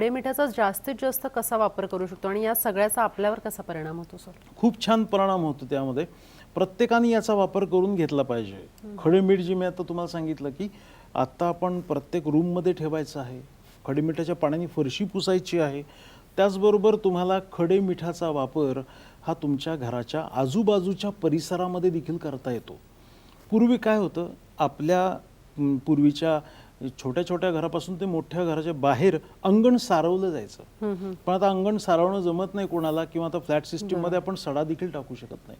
खडे मिठाचा जास्तीत जास्त कसा वापर करू शकतो आणि या सगळ्याचा आपल्यावर कसा परिणाम होतो सर? खूप छान परिणाम होतो त्यामध्ये. प्रत्येकाने याचा वापर करून घेतला पाहिजे. खडे मीठ जे मी आता तुम्हाला सांगितलं की आता आपण प्रत्येक रूममध्ये ठेवायचं आहे. खडे मिठाच्या पाण्याने फरशी पुसायची आहे. त्याचबरोबर तुम्हाला खडे मिठाचा वापर हा तुमच्या घराच्या आजूबाजूच्या परिसरामध्ये देखील करता येतो. पूर्वी काय होतं? आपल्या पूर्वीच्या छोट्या छोट्या घरापासून ते मोठ्या घराच्या बाहेर अंगण सारवलं जायचं. पण आता अंगण सारवणं जमत नाही कोणाला किंवा आता फ्लॅट सिस्टीममध्ये आपण सडा देखील टाकू शकत नाही.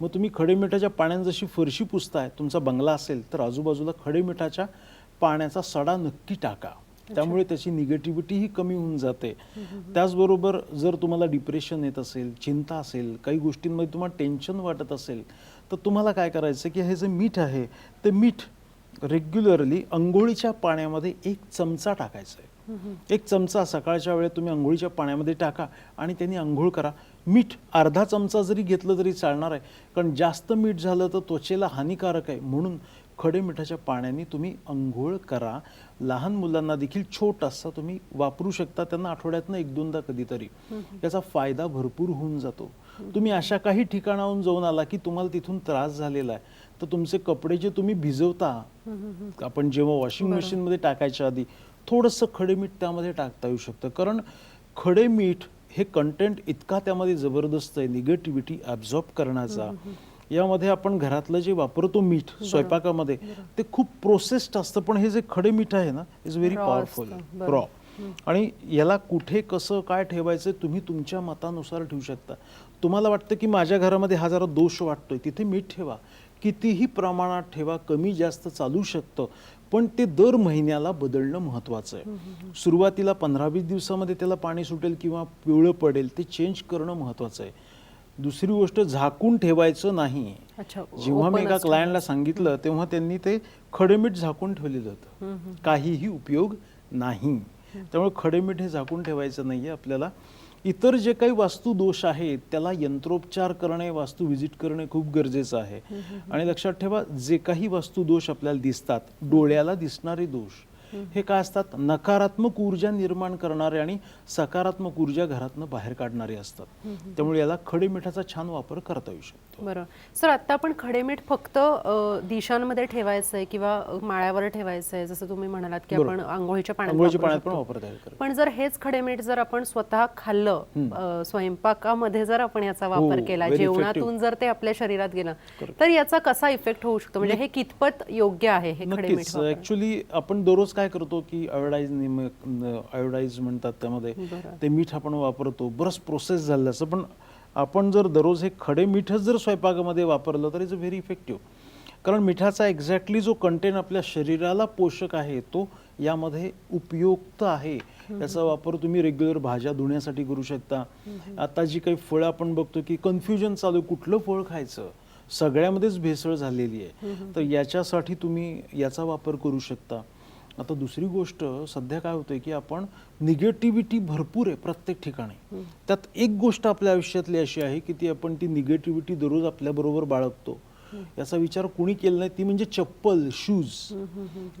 मग तुम्ही खडे मिठाच्या पाण्याने जशी फरशी पुसताय तुमचा बंगला असेल तर आजूबाजूला खडे मिठाच्या पाण्याचा सडा नक्की टाका. त्यामुळे त्याची निगेटिव्हिटी ही कमी होऊन जाते. त्याचबरोबर जर तुम्हाला डिप्रेशन येत असेल चिंता असेल काही गोष्टींमध्ये तुम्हाला टेन्शन वाटत असेल तर तुम्हाला काय करायचं की हे जे मीठ आहे ते मीठ रेग्युलरली अंघोळीच्या पाण्यामध्ये एक चमचा टाकायचा आहे. एक चमचा सकाळच्या वेळेत तुम्ही अंघोळीच्या पाण्यामध्ये टाका आणि त्यांनी अंघोळ करा. मीठ अर्धा चमचा जरी घेतलं तरी चालणार आहे. कारण जास्त मीठ झालं तर त्वचेला हानिकारक आहे. म्हणून खडे मिठाच्या पाण्याने तुम्ही अंघोळ करा. लहान मुलांना देखील छोटासा तुम्ही वापरू शकता. त्यांना आठवड्यातनं एक दोनदा कधीतरी. याचा फायदा भरपूर होऊन जातो. तुम्ही अशा काही ठिकाणाहून जाऊन आला की तुम्हाला तिथून त्रास झालेला आहे. तर तुमचे कपडे जे तुम्ही भिजवता आपण जेव्हा वॉशिंग मशीनमध्ये टाकायच्या आधी थोडंसं खडे मीठ त्यामध्ये टाकता येऊ शकतं. कारण खडे मीठ हे कंटेंट इतका त्यामध्ये जबरदस्त आहे निगेटिव्हिटी ॲब्झॉर्ब करण्याचा. यामध्ये आपण घरातलं जे वापरतो मीठ स्वयंपाकामध्ये ते खूप प्रोसेस्ड असतं. पण हे जे खडे मीठ आहे ना इज व्हेरी पॉवरफुल. रॉ आणि याला कुठे कसं काय ठेवायचं तुम्ही तुमच्या मतानुसार ठेवू शकता. तुम्हाला वाटतं की माझ्या घरामध्ये हा जरा दोष वाटतोय. तिथे मीठ ठेवा. कितीही प्रमाणात ठेवा कमी जास्त चालू शकतं. पण ते दर महिन्याला बदलणं महत्त्वाचं आहे. सुरुवातीला पंधरा वीस दिवसामध्ये त्याला पाणी सुटेल किंवा पिवळं पडेल ते चेंज करणं महत्त्वाचं आहे. दुसरी गोष्ट झाकून ठेवायचं नाही. जेव्हा मी एका. क्लायंटला सांगितलं तेव्हा त्यांनी ते खडेमीठ झाकून ठेवलेलं होतं. काहीही उपयोग नाही. त्यामुळे खडेमीठ हे झाकून ठेवायचं नाहीये आपल्याला. इतर जे काही वास्तू दोष आहेत त्याला यंत्रोपचार करणे वास्तू व्हिजिट करणे खूप गरजेचं आहे. आणि लक्षात ठेवा जे काही वास्तू दोष आपल्याला दिसतात डोळ्याला दिसणारे दोष हे काय असतात? नकारात्मक ऊर्जा निर्माण करणारे आणि सकारात्मक ऊर्जा घरातनं बाहेर काढणारे असतात. त्यामुळे याला खडे मिठाचा छान वापर करता येऊ शकतो. बरं. सर आता आपण खडे मीठ फक्त दिशांमध्ये ठेवायचंय किंवा अ, माळ्यावर ठेवायचंय जसं तुम्ही म्हणालात की आपण आंघोळीच्या पाण्यात पण. वापरता येईल पण जर हेच खडे मीठ जर आपण स्वतः खाल्लं स्वयंपाकामध्ये जर आपण याचा वापर हो, केला जेवणातून जर ते आपल्या शरीरात गेलं तर याचा कसा इफेक्ट होऊ शकतो? म्हणजे हे कितपत योग्य आहे हे खडे मीठ नक्कीच. वापरणं? ऍक्च्युली आपण दररोज काय करतो की आयोडाईज आयोडाईज म्हणतात त्यामध्ये. ते मीठ आपण वापरतो. बरंच प्रोसेस झालं असं. पण आपण जर दररोज हे खडे मीठच जर स्वयंपाकामध्ये वापरलं तर इज अ व्हेरी इफेक्टिव्ह कारण मिठाचा एक्झॅक्टली जो कंटेंट आपल्या शरीराला पोषक आहे तो यामध्ये उपयुक्त आहे. याचा वापर तुम्ही रेग्युलर भाज्या धुण्यासाठी करू शकता. आता जी काही फळं आपण बघतो की कन्फ्युजन चालू आहे, कुठलं फळ खायचं? सगळ्यामध्येच भेसळ झालेली आहे. तर याच्यासाठी तुम्ही याचा वापर करू शकता. आता दुसरी गोष्ट सध्या काय होतंय की आपण निगेटिव्हिटी भरपूर आहे प्रत्येक ठिकाणी. त्यात एक गोष्ट आपल्या आयुष्यातली अशी आहे की ती आपण ती निगेटिव्हिटी दररोज आपल्याबरोबर बाळगतो. याचा विचार कुणी केला नाही ती म्हणजे चप्पल शूज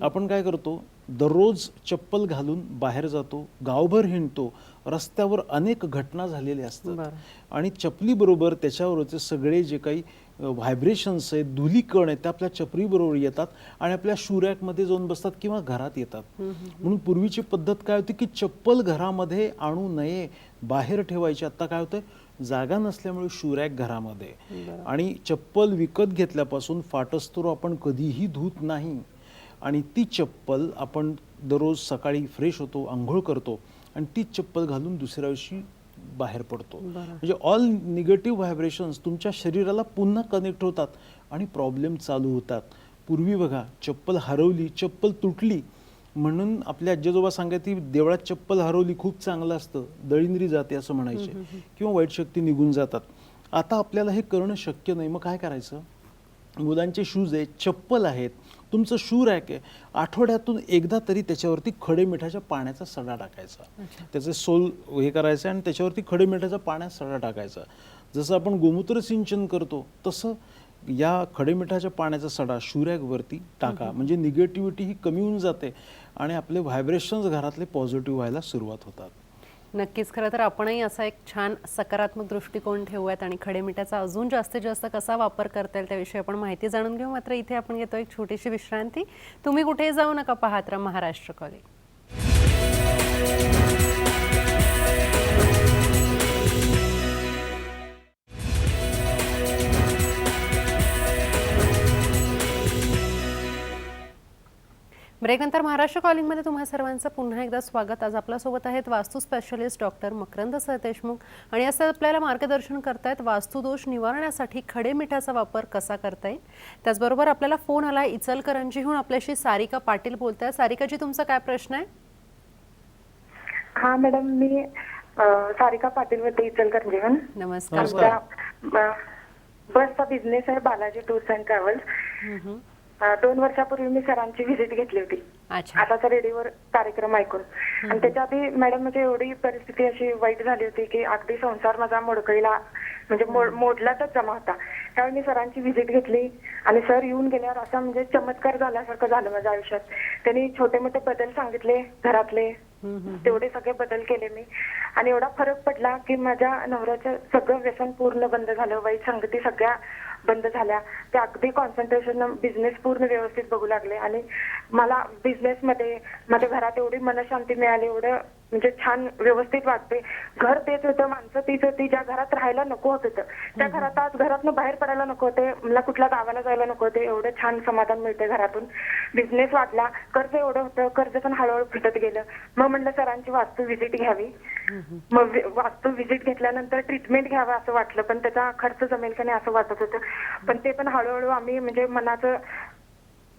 आपण काय करतो दररोज चप्पल घालून बाहेर जातो गावभर हिंडतो रस्त्यावर अनेक घटना झालेल्या असतात. आणि चपलीबरोबर त्याच्यावरचे सगळे जे काही व्हायब्रेशन्स आहेत धुलीकण आहेत ते आपल्या चपलीबरोबर येतात आणि आपल्या शूरॅकमध्ये जाऊन बसतात किंवा घरात येतात. म्हणून पूर्वीची पद्धत काय होती की चप्पल घरामध्ये आणू नये बाहेर ठेवायची. आता काय होतंय? जागा नसल्यामुळे शूरॅक घरामध्ये. आणि चप्पल विकत घेतल्यापासून फाटस्तोर आपण कधीही धुत नाही. आणि ती चप्पल आपण दररोज सकाळी फ्रेश होतो आंघोळ करतो आणि तीच चप्पल घालून दुसऱ्या दिवशी बाहेर पडतो. म्हणजे ऑल निगेटिव्ह व्हायब्रेशन्स तुमच्या शरीराला पुन्हा कनेक्ट होतात आणि प्रॉब्लेम चालू होतात. पूर्वी बघा चप्पल हरवली चप्पल तुटली म्हणून आपल्या आजीजोबा सांगायचे ती देवळात चप्पल हरवली खूप चांगलं असतं दळिंद्री जाते असं म्हणायचे. किंवा वाईट शक्ती निघून जातात. आता आपल्याला हे करणं शक्य नाही. मग काय करायचं? मुलांचे शूज आहेत चप्पल आहेत तुमचं शू रॅक आहे. आठवड्यातून एकदा तरी त्याच्यावरती खडे मिठाच्या पाण्याचा सडा टाकायचा. त्याचे सोल हे करायचं आणि त्याच्यावरती खडे मिठाच्या पाण्यात सडा टाकायचा. जसं आपण गोमूत्र सिंचन करतो तसं या खडेमिठाच्या पाण्याचा सडा शुरॅगवरती टाका. म्हणजे निगेटिव्हिटी ही कमी होऊन जाते आणि आपले व्हायब्रेशन्स घरातले पॉझिटिव्ह व्हायला सुरुवात होतात. नक्कीच. खरं तर आपणही असा एक छान सकारात्मक दृष्टिकोन ठेवूयात आणि खडे मिठाचा अजून जास्तीत जास्त कसा वापर करता येईल त्याविषयी आपण माहिती जाणून घेऊ. मात्र इथे आपण घेतो एक छोटीशी विश्रांती. तुम्ही कुठेही जाऊ नका पाहत राहा महाराष्ट्र कॉलेज ब्रेकनंतर महाराष्ट्र कॉलिंगमध्ये तुम्हा सर्वांचं पुन्हा एकदा स्वागत. आज आपल्यासोबत आहेत वास्तू स्पेशलिस्ट डॉक्टर मकरंद सरदेशमुख आणि असं आपल्याला मार्गदर्शन करतायत वास्तुदोष निवारण्यासाठी खडे मिठाचा वापर कसा करता येईल त्याचबरोबर आपल्याला फोन आला इचलकरंजीहून आपल्याशी सारिका पाटील बोलताय. सारिकाजी तुमचा काय प्रश्न आहे? हा मॅडम मी सारिका पाटील बोलते इचलकरंजीहून. नमस्कार. बसचा बिझनेस आहे बालाजी टूर्स अँड ट्रॅव्हल्स. अ, दोन वर्षापूर्वी मी सरांची व्हिजिट घेतली होती. अच्छा. आताचा रेडिओवर कार्यक्रम ऐकून. आणि त्याच्या आधी मॅडम म्हणजे एवढी परिस्थिती अशी वाईट झाली होती की अगदी संसार माझा मोडकळीला म्हणजे मोड- मोडलातच जमा होता. त्यावेळी मी सरांची व्हिजिट घेतली आणि सर येऊन गेल्यावर असा म्हणजे चमत्कार झाल्यासारखं झालं माझ्या आयुष्यात. त्यांनी छोटे मोठे बदल सांगितले घरातले. हम्म, हम्म. तेवढे सगळे बदल केले मी. आणि एवढा फरक पडला की माझ्या नवऱ्याचं सगळं व्यसन पूर्ण बंद झालं. वाईट संगती सगळ्या बंद झाल्या. त्या अगदी कॉन्सन्ट्रेशन बिझनेस पूर्ण व्यवस्थित बघू लागले. आणि मला बिझनेसमध्ये माझ्या घरात एवढी मनशांती मिळाली एवढं म्हणजे छान व्यवस्थित वाटते घर तेच होतं माणसं तीच होती ज्या घरात राहायला नको होत होतं त्या घरात आज घरातनं बाहेर पडायला नको होते मला कुठल्या गावाला जायला नको होते एवढं छान समाधान मिळते घरातून. बिझनेस वाढला कर्ज एवढं होतं कर्ज पण हळूहळू फिटत गेलं. मग म्हणलं सरांची वास्तू व्हिजिट घ्यावी. मग वास्तू व्हिजिट घेतल्यानंतर ट्रीटमेंट घ्यावं असं वाटलं पण त्याचा खर्च जमेल का नाही असं वाटत होतं. पण ते पण हळूहळू आम्ही म्हणजे मनाचं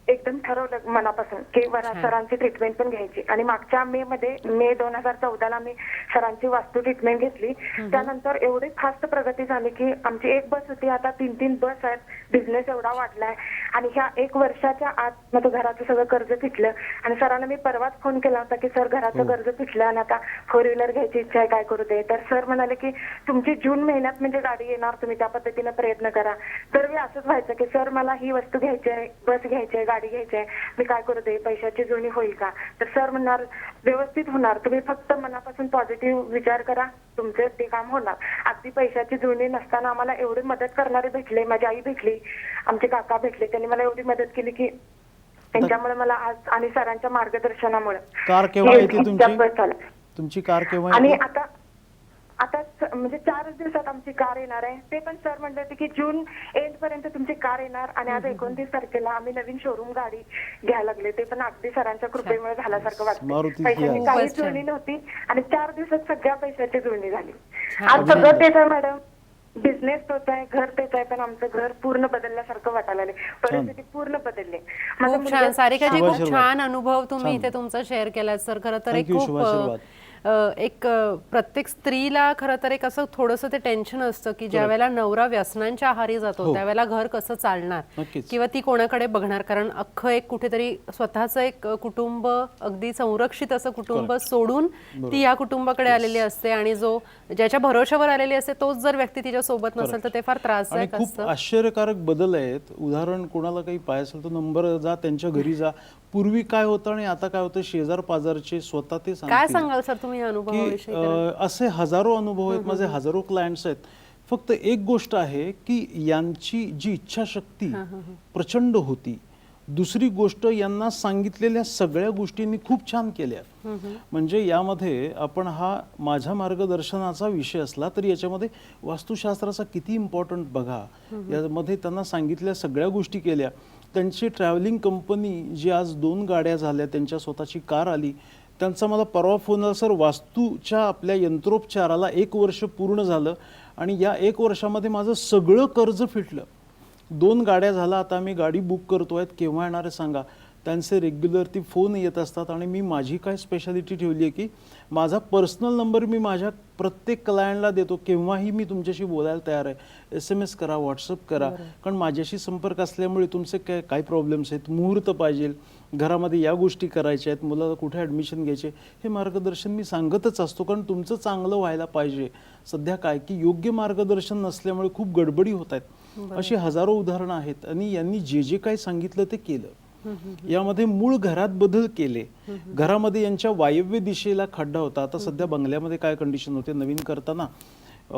एकदम ठरवलं मनापासून की वरा सरांची ट्रीटमेंट पण घ्यायची. आणि मागच्या मे मध्ये मे दोन हजार चौदाला मी सरांची वास्तू ट्रीटमेंट घेतली. त्यानंतर एवढी फास्ट प्रगती झाली की आमची एक बस होती. आता तीन तीन बस आहेत. बिझनेस एवढा वाढलाय. आणि ह्या एक वर्षाच्या आत माझं घराचं सगळं कर्ज फिटलं. आणि सरांना मी परवाच फोन केला होता की सर घराचं कर्ज फिटलं आणि आता फोर व्हीलर घ्यायची इच्छा आहे काय करू दे? तर सर म्हणाले की तुमची जून महिन्यात म्हणजे गाडी येणार. तुम्ही त्या पद्धतीने प्रयत्न करा. तर मी असंच व्हायचं की सर मला ही वस्तू घ्यायची आहे बस घ्यायची आहे गाडी घ्यायची आहे मी काय करू दे पैशाची जुळणी होईल का? तर सर म्हणणार व्यवस्थित होणार. तुम्ही फक्त मनापासून पॉझिटिव्ह विचार करा. तुमचं ते काम होणार. अगदी पैशाची जुळणी नसताना आम्हाला एवढी मदत करणारे भेटले माझी आई भेटली आमचे काका भेटले त्यांनी मला एवढी मदत केली की त्यांच्यामुळे मला आज आणि सरांच्या मार्गदर्शनामुळे. कार केव्हा येते इतक्या तुमची? कार केव्हा आणि आता आता म्हणजे चारच दिवसात आमची कार येणार आहे. ते पण सर म्हणले होते की जून एंड पर्यंत तुमची कार येणार आणि आज एकोणतीस तारखेला आम्ही नवीन शोरूम गाडी घ्यायला लागले. ते पण अगदी सरांच्या कृपेमुळे झाल्यासारखं वाटतं पैशाची. काही. जुळणी नव्हती आणि चार दिवसात सगळ्या पैशाची जुळणी झाली. आज सगळं तेच आहे मॅडम. बिझनेस तोच आहे घर तेच आहे पण आमचं घर पूर्ण बदलल्यासारखं वाटायला लागले परिस्थिती पूर्ण बदलली. खूप छान. सारिकाजी खूप. छान अनुभव तुम्ही. इथे तुमचा शेअर केलाय सर. खरं तर एक खूप एक प्रत्येक स्त्रीला खरं तर एक असं थोडंसं ते टेन्शन असतं की ज्या वेळेला नवरा व्यसनांच्या आहारी जातो हो. त्यावेळेला घर कसं चालणार. किंवा ती कोणाकडे बघणार? कारण अख्खं एक कुठेतरी स्वतःचं एक कुटुंब अगदी संरक्षित असं कुटुंब सोडून ती या कुटुंबाकडे आलेली असते आणि जो ज्याच्या भरोशावर आलेली असते तोच जर व्यक्ती तिच्या सोबत नसेल तर ते फार त्रासदायक खूप असतं. आश्चर्यकारक बदल आहेत. उदाहरण कोणाला काही पाय असेल तर नंबर जा त्यांच्या घरी जा. पूर्वी काय होतं आणि आता काय होतं? शेजार पाजारचे स्वतः ते काय सांगाल सर तुम्ही की अनुभवाविषयी अ, असे हजारो अनुभव आहेत माझे हजारो क्लायंट्स आहेत. फक्त एक गोष्ट आहे की यांची जी इच्छाशक्ती प्रचंड होती. दुसरी गोष्ट यांना सांगितलेल्या सगळ्या गोष्टींनी खूप छान केल्या. म्हणजे यामध्ये आपण हा माझ्या मार्गदर्शनाचा विषय असला तरी याच्यामध्ये वास्तुशास्त्राचा किती इम्पॉर्टंट बघा. यामध्ये त्यांना सांगितल्या सगळ्या गोष्टी केल्या. त्यांची ट्रॅव्हलिंग कंपनी जी आज दोन गाड्या झाल्या त्यांच्या स्वतःची कार आली त्यांचा मला परवा फोन आला सर वास्तूच्या आपल्या यंत्रोपचाराला एक वर्ष पूर्ण झालं आणि या एक वर्षामध्ये माझं सगळं कर्ज फिटलं. दोन गाड्या झाला आता मी गाडी बुक करतोय केव्हा येणार आहे सांगा. त्यांचे रेग्युलर ती फोन येत असतात आणि मी माझी काय स्पेशालिटी ठेवली आहे की माझा पर्सनल नंबर मी माझ्या प्रत्येक क्लायंटला देतो केव्हाही मी तुमच्याशी बोलायला तयार आहे. एस एम एस करा व्हॉट्सअप करा. कारण माझ्याशी संपर्क असल्यामुळे तुमचे काय काय प्रॉब्लेम्स आहेत? मुहूर्त पाहिजे. घरामध्ये या गोष्टी करायच्या आहेत मुलाला कुठे ॲडमिशन घ्यायचे हे मार्गदर्शन मी सांगतच असतो. कारण तुमचं चांगलं व्हायला पाहिजे. सध्या काय की योग्य मार्गदर्शन नसल्यामुळे खूप गडबडी होत आहेत. अशी हजारो उदाहरणं आहेत आणि यांनी जे जे काही सांगितलं ते केलं. यामध्ये मूळ घरात बदल केले. घरामध्ये यांच्या वायव्य दिशेला खड्डा होता. आता सध्या बंगल्यामध्ये काय कंडिशन होते? नवीन करताना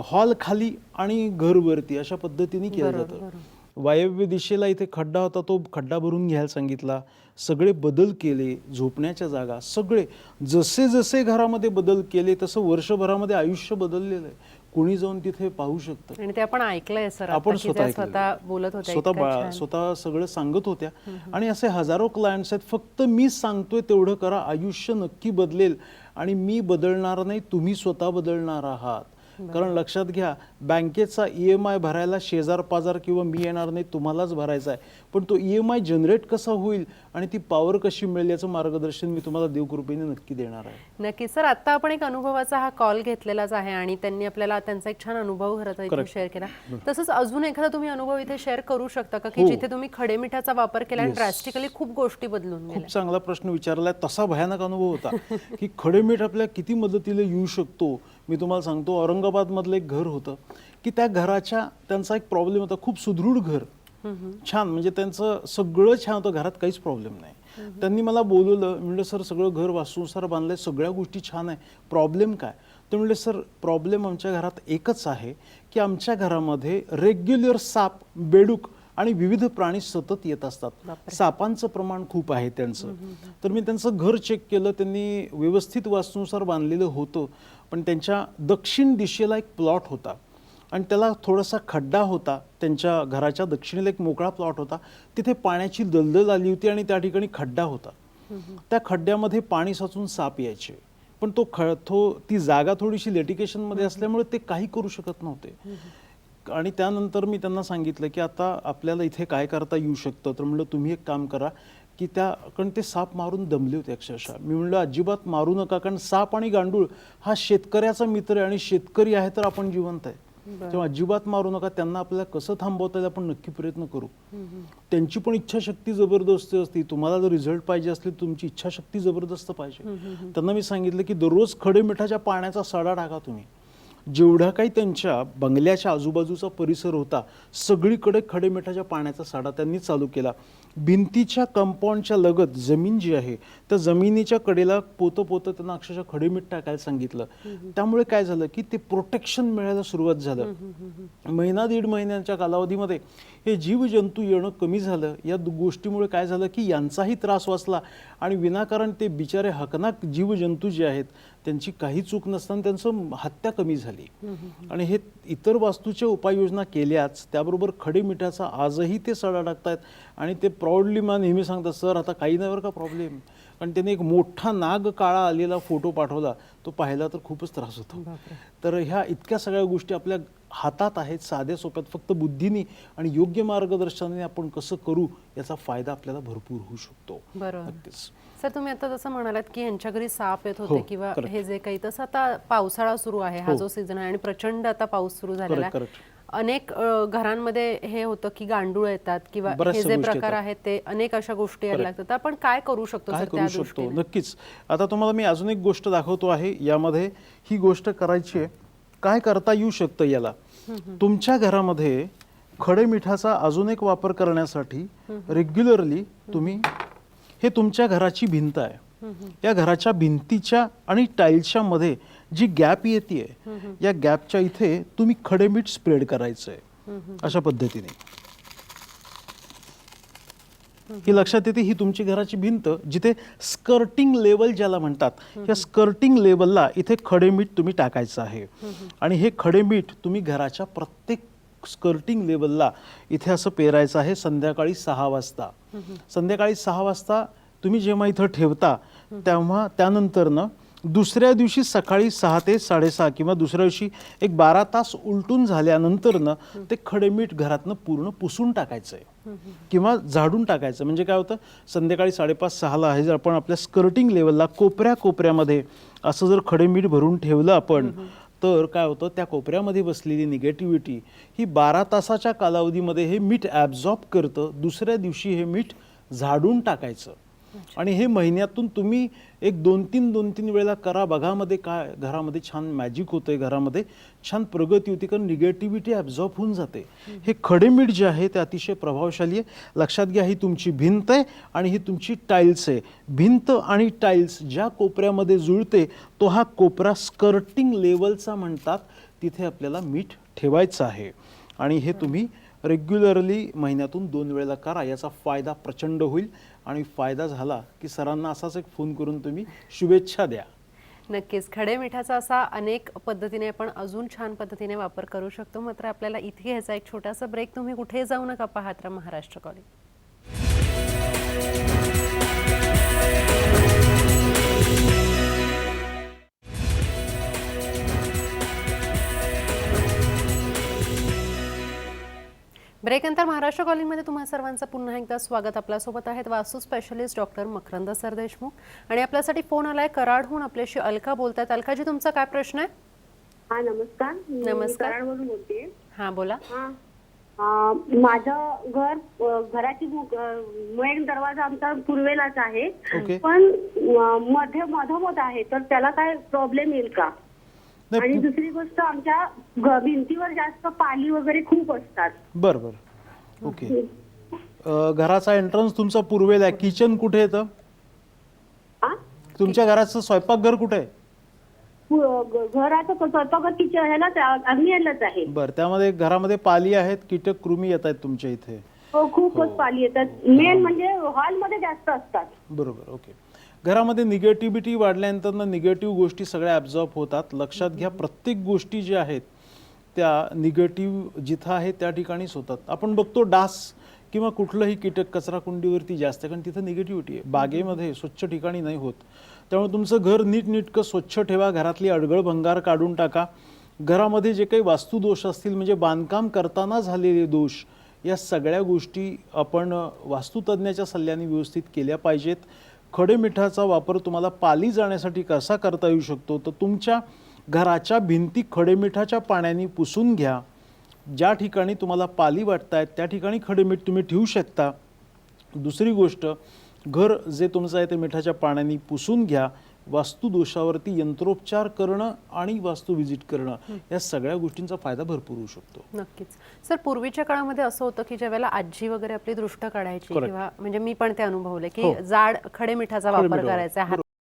हॉल खाली आणि घर वरती अशा पद्धतीने केलं जातं. वायव्य दिशेला इथे खड्डा होता तो खड्डा भरून घ्यायला सांगितला. सगळे बदल केले झोपण्याच्या जागा सगळे जसे जसे घरामध्ये बदल केले तसं वर्षभरामध्ये आयुष्य बदललेलं आहे. कोणी जाऊन तिथे पाहू शकतं? आणि ते आपण ऐकलंय सर आपण स्वतः. बोलत होत्या स्वतः. स्वतः सगळं सांगत होत्या. आणि असे हजारो क्लायंट्स आहेत फक्त मी सांगतोय तेवढं करा आयुष्य नक्की बदलेल. आणि मी बदलणार नाही तुम्ही स्वतः बदलणार आहात. कारण लक्षात घ्या बँकेचा ई एम आय भरायला शेजार पाजार किंवा मी येणार नाही तुम्हालाच भरायचा आहे. पण तो ई एम आय जनरेट कसा होईल आणि ती पॉवर कशी मिळेल याचं मार्गदर्शन मी तुम्हाला देवकृपेने नक्की देणार आहे. नक्की. सर आता आपण एक अनुभवाचा हा कॉल घेतलेलाच आहे आणि त्यांनी आपल्याला त्यांचा एक छान अनुभव Correct. शेअर केला. तसंच अजून एखादा तुम्ही अनुभव इथे शेअर करू शकता का? की हो. जिथे तुम्ही खडे मिठाचा वापर केला आणि ड्रॅस्टिकली खूप गोष्टी बदलून खूप चांगला प्रश्न विचारलाय तसा भयानक अनुभव होता की खडेमीठ आपल्या किती मदतीला येऊ शकतो? मी तुम्हाला सांगतो औरंगाबाद मधलं एक घर होतं की त्या घराच्या त्यांचा एक प्रॉब्लेम होता खूप सुदृढ घर. छान म्हणजे त्यांचं सगळं छान होतं घरात काहीच प्रॉब्लेम नाही. त्यांनी मला बोलवलं म्हणलं सर सगळं घर वास्तुनुसार बांधलंय सगळ्या गोष्टी छान आहे. प्रॉब्लेम काय? ते म्हणले सर प्रॉब्लेम आमच्या घरात एकच आहे की आमच्या घरामध्ये रेग्युलर साप बेडूक आणि विविध प्राणी सतत येत असतात. सापांचं प्रमाण खूप आहे त्यांचं. तर मी त्यांचं घर चेक केलं त्यांनी व्यवस्थित वास्तूनुसार बांधलेलं होतं पण त्यांच्या दक्षिण दिशेला एक प्लॉट होता. आणि त्याला थोडासा खड्डा होता त्यांच्या घराच्या दक्षिणेला एक मोकळा प्लॉट होता. तिथे पाण्याची दलदल आली होती आणि त्या ठिकाणी खड्डा होता. त्या खड्ड्यामध्ये पाणी साचून साप यायचे. पण तो ख तो ती जागा थोडीशी लिटिगेशनमध्ये असल्यामुळे ते काही करू शकत नव्हते. आणि त्यानंतर मी त्यांना सांगितलं की आता आपल्याला इथे काय करता येऊ शकतं? तर म्हणलं तुम्ही एक काम करा की त्या कारण ते साप मारून दमले होते अक्षरशः. मी म्हणलं अजिबात मारू नका कारण साप आणि गांडूळ हा शेतकऱ्याचा मित्र आहे आणि शेतकरी आहे तर आपण जिवंत आहे. तेव्हा अजिबात मारू नका त्यांना आपल्याला कसं थांबवता येईल? आपण नक्की प्रयत्न करू. त्यांची पण इच्छाशक्ती जबरदस्त असते. तुम्हाला जर रिझल्ट पाहिजे असले तुमची इच्छाशक्ती जबरदस्त पाहिजे. त्यांना मी सांगितलं की दररोज खडे मिठाच्या पाण्याचा सडा टाका तुम्ही. जेवढा काही त्यांच्या बंगल्याच्या आजूबाजूचा परिसर होता सगळीकडे खडे मिठाच्या पाण्याचा साडा त्यांनी चालू केला. भिंतीच्या कंपाऊंडच्या लगत जमीन जी आहे त्या जमिनीच्या कडेला पोतं पोतं त्यांना अक्षरशः खडे मीठ टाकायला सांगितलं. त्यामुळे काय झालं की ते प्रोटेक्शन मिळायला सुरुवात झालं. महिना दीड महिन्याच्या कालावधीमध्ये हे जीवजंतू येणं कमी झालं. या गोष्टीमुळे काय झालं की यांचाही त्रास वाचला आणि विनाकारण ते बिचारे हकनाक जीवजंतू जे आहेत त्यांची काही चूक नसताना त्यांचं हत्या कमी झाली. आणि हे इतर वास्तूच्या उपाययोजना केल्याच त्याबरोबर खडे मिठाचा आजही ते सडा टाकतायत. आणि ते प्राऊडली मला नेहमी सांगतात सर आता काही नाही बरं का प्रॉब्लेम. कारण त्यांनी एक मोठा नाग काळा आलेला फोटो पाठवला. तो पाहिला तर खूपच त्रास होतो. तर ह्या इतक्या सगळ्या गोष्टी आपल्या हातात आहेत साध्या सोप्यात फक्त बुद्धीने आणि योग्य मार्गदर्शनाने आपण कसं करू याचा फायदा आपल्याला भरपूर होऊ शकतो नक्कीच सर तुम्ही आता जसं म्हणालात की यांच्या घरी साप येत होते हो, किंवा. हे जे काही तसं आता पावसाळा सुरू आहे हा हो. जो सीझन आहे आणि प्रचंड आता पाऊस सुरू झालेला आहे. अनेक घरांमध्ये हे होतं की गांडूळ येतात किंवा हे जे प्रकार. आहेत ते अनेक अशा गोष्टी यायला. लागतात आपण काय करू शकतो काय करू शकतो नक्कीच आता तुम्हाला मी अजून एक गोष्ट दाखवतो आहे यामध्ये ही गोष्ट करायची आहे काय करता येऊ शकतं याला? तुमच्या घरामध्ये खडे मिठाचा अजून एक वापर करण्यासाठी रेग्युलरली तुम्ही हे तुमच्या घराची भिंत आहे. या घराच्या भिंतीच्या आणि टाईल्सच्या मध्ये जी गॅप येते या गॅपच्या इथे तुम्ही खडे मीठ स्प्रेड करायचं आहे अशा पद्धतीने. ही लक्षात येते ही तुमची घराची भिंत जिथे स्कर्टिंग लेवल ज्याला म्हणतात या स्कर्टिंग लेवलला इथे खडे मीठ तुम्ही टाकायचं आहे. आणि हे खडे मीठ तुम्ही घराच्या प्रत्येक स्कर्टिंग लेवलला इथे असं पेरायचं आहे संध्याकाळी सहा वाजता. संध्याकाळी सहा वाजता तुम्ही जेव्हा इथं ठेवता तेव्हा त्यानंतर ना दुसऱ्या दिवशी सकाळी सहा ते साडेसहा किंवा दुसऱ्या दिवशी एक बारा तास उलटून झाल्यानंतर ना ते खडे मीठ घरातनं पूर्ण पुसून टाकायचं आहे किंवा झाडून टाकायचं. म्हणजे काय होतं? संध्याकाळी साडेपाच सहाला आहे जर आपण आपल्या स्कर्टिंग लेवलला कोपऱ्या कोपऱ्यामध्ये असं जर खडे मीठ भरून ठेवलं आपण तर काय होतं? त्या कोपऱ्यामध्ये बसलेली निगेटिव्हिटी ही बारा तासाच्या कालावधीमध्ये हे मीठ ॲब्झॉर्ब करतं. दुसऱ्या दिवशी हे मीठ झाडून टाकायचं. आणि हे महिन्यातून तुम्ही एक दोन तीन दोन तीन वेळेला करा. बघामध्ये काय घरामध्ये छान मॅजिक होतंय घरामध्ये. छान प्रगती होती कारण निगेटिव्हिटी ॲब्झॉर्ब होऊन जाते. हे खडेमीठ जे आहे ते अतिशय प्रभावशाली आहे. लक्षात घ्या ही तुमची भिंत आहे आणि ही तुमची टाईल्स आहे. भिंत आणि टाईल्स ज्या कोपऱ्यामध्ये जुळते तो हा कोपरा स्कर्टिंग लेवलचा म्हणतात. तिथे आपल्याला मीठ ठेवायचं आहे. आणि हे तुम्ही रेग्युलरली महिन्यातून दोन वेळेला करा याचा फायदा प्रचंड होईल. आणि फायदा झाला की सरांना असाच एक फोन करून तुम्ही शुभेच्छा द्या. नक्कीच. खडे मिठाचा असा अनेक पद्धतीने आपण अजून छान पद्धतीने वापर करू शकतो. मात्र आपल्याला इथे घ्यायचा एक छोटासा ब्रेक तुम्ही कुठे जाऊ नका पाहत राहा महाराष्ट्र कॉलेज ब्रेकनंतर महाराष्ट्र कॉलिंगमध्ये तुम्हा सर्वांचं पुन्हा एकदा स्वागत. आपल्यासोबत आहेत vastu specialist doctor Makarand sir Deshmukh. आणि आपल्यासाठी फोन आलाय कराडहून. आपल्याशी अलका बोलतात अलकाजी तुमचा काय प्रश्न आहे? हा नमस्कार. नमस्कार. कराडवरून बोलते. हां बोला. हा माझं घर घराची मेन दरवाजा आमचा पूर्वेलाच आहे. पण मध्ये मधोमध आहे. तर त्याला काय प्रॉब्लेम येईल का? आणि दुसरी गोष्ट आमच्या ग- भिंतीवर जास्त पाली वगैरे खूप असतात. बरं बरं. ओके. अ, घराचा एंट्रन्स तुमचा पूर्वेला आहे. किचन कुठे येतं हा? तुमच्या घराचं स्वयंपाकघर कुठे आहे? पु- ग- घराचं क- स्वयंपाक किचन ह्यालाच अग्नियालाच आहे. बरं त्यामध्ये घरामध्ये पाली आहेत कीटक कृमी येत आहेत तुमच्या इथे. हो खूपच पाली येतात. मेन म्हणजे हॉलमध्ये जास्त असतात. बरोबर ओके. घरामध्ये निगेटिव्हिटी वाढल्यानंतर ना निगेटिव्ह गोष्टी सगळ्या ॲब्झॉर्ब होतात. लक्षात घ्या प्रत्येक गोष्टी ज्या आहेत त्या निगेटिव्ह जिथं आहे त्या ठिकाणीच होतात. आपण बघतो डास किंवा कुठलंही कीटक कचरा कुंडीवरती जास्त कारण तिथं निगेटिव्हिटी आहे. बागेमध्ये स्वच्छ ठिकाणी नाही होत. त्यामुळे तुमचं घर नीटनीटकं स्वच्छ ठेवा घरातली अडगळ भंगार काढून टाका. घरामध्ये जे काही वास्तुदोष असतील म्हणजे बांधकाम करताना झालेले दोष या सगळ्या गोष्टी आपण वास्तुतज्ञाच्या सल्ल्याने व्यवस्थित केल्या पाहिजेत. खडेमिठाचा वापर तुम्हाला पाली जाण्यासाठी कसा करता येऊ शकतो? तर तुमच्या घराच्या भिंती खडेमिठाच्या पाण्याने पुसून घ्या. ज्या ठिकाणी तुम्हाला पाली वाटतायत त्या ठिकाणी खडेमीठ तुम्ही ठेवू शकता. दुसरी गोष्ट घर जे तुमचं आहे ते मिठाच्या पाण्याने पुसून घ्या. वास्तुदोषावरती यंत्रोपचार करणं आणि वास्तू व्हिजिट करणं या सगळ्या गोष्टींचा फायदा भरपूर होऊ शकतो नक्कीच सर पूर्वीच्या काळामध्ये असं होतं की ज्यावेळेला आजी वगैरे आपली दृष्ट काढायची. किंवा म्हणजे मी पण ते अनुभवले की हो. जाड खडे मिठाचा वापर मिठाचा. करायचा